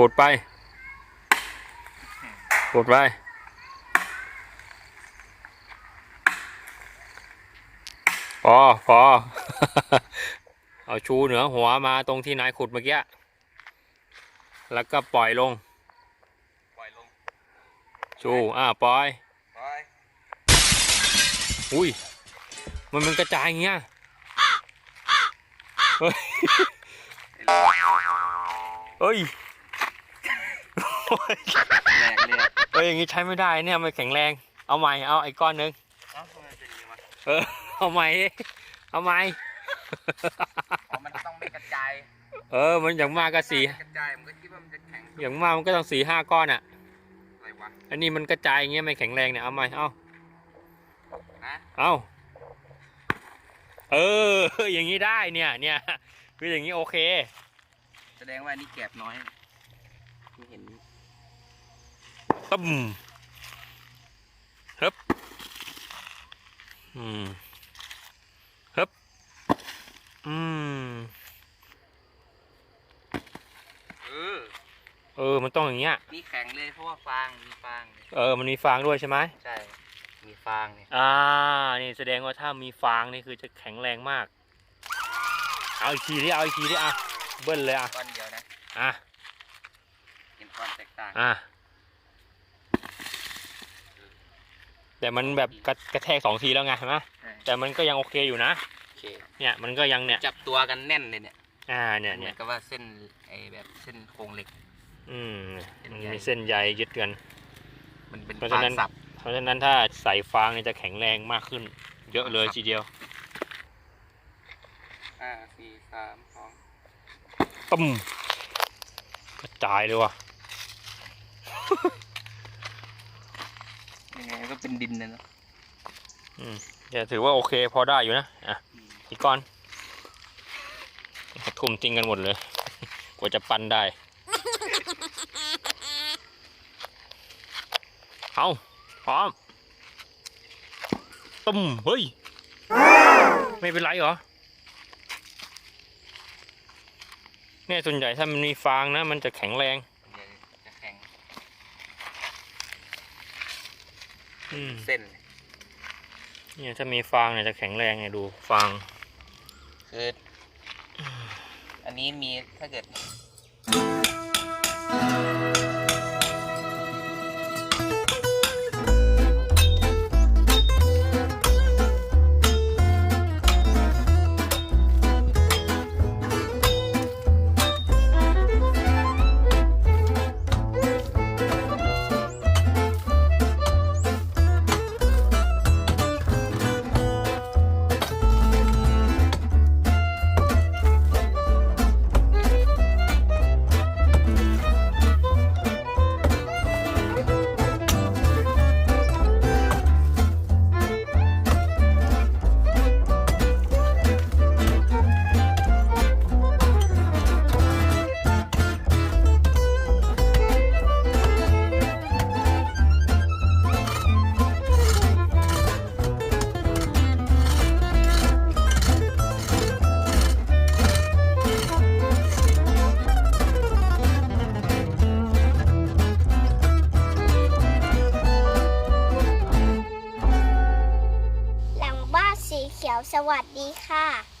กดไป กดไป พอ พอ เอาชูเหนือหัวมาตรงที่นายขุดเมื่อกี้ แล้วก็ปล่อยลง ปล่อยลง ชู อ่า ปล่อย ปล่อย อุ้ย มันมันกระจายอย่างเงี้ย เฮ้ย เฮ้ย แรงเลยอะเฮ้ยอย่างงี้ใช้ไม่ได้เนี่ยมันแข็งแรง เอาใหม่เอาไอ้ก้อนหนึงเอ้าทำไมเป็นอย่างนี้วะเออเอาใหม่เอาใหม่ อ๋อมันต้องไม่กระจายเออมันอย่างมากก็สี่กระจายมันก็คิดว่ามันจะแข็งอย่างมากมันก็ต้องสี่ห้าก้อนอะ อะไรวะอันนี้มันกระจายอย่างเงี้ยไม่แข็งแรงเนี่ยเอาใหม่เอาฮะเอาเออ อย่างนี้ได้เนี่ยเนี่ยคืออย่างนี้โอเค แสดงว่านี่แกบน้อยไม่เห็น ตึ้มฮึบอืมฮึบอืมเออ เออ มันต้องอย่างเงี้ย นี่แข็งเลยเพราะว่าฟาง มีฟาง เออ มันมีฟางด้วยใช่ไหมใช่ มีฟางเนี่ย อ่า นี่แสดงว่าถ้ามีฟางนี่คือจะแข็งแรงมาก เอาอีกทีดิ เอาอีกทีดิอะ เบิ้ลเลยอะ ก้อนเดียวนะ อะ เห็นความแตกต่าง อะ แต่มันแบบกระกระแทกสองทีแล้วไงเห็นไหมใช่แต่มันก็ยังโอเคอยู่นะโอเคเนี่ยมันก็ยังเนี่ยจับตัวกันแน่นเลยเนี่ยอ่าเนี่ยเหมืเนี่อยนกับว่าเส้นไอ้แบบเส้นโครงเหล็ก อืมเส้นมันใยมีเส้นใยยึดกัน มันเป็นเพราะฉะฟางนั้น สับ เพราะฉะนั้นถ้าใส่ฟางเนี่ยจะแข็งแรงมากขึ้น เยอะเลยครับ ทีเดียวห้าสี่สามสองตุ้มกระจายเลยว่ะยังไง ก็เป็นดินเลยเนาะอืมจะถือว่าโอเคพอได้อยู่นะ อะ อีกก้อน ทุ่มทิ้งกันหมดเลย กว่าจะปั้นได้ เอาพร้อมตุ้มเฮ้ย ไม่เป็นไรเหรอ เนี่ยส่วนใหญ่ถ้ามันมีฟางนะ มันจะแข็งแรง เดี๋ยวจะแข็ง อืม เส้นเลยเนี่ยถ้ามีฟางเนี่ยจะแข็งแรงไงดูฟาง คืออันนี้มีถ้าเกิด สวัสดีค่ะ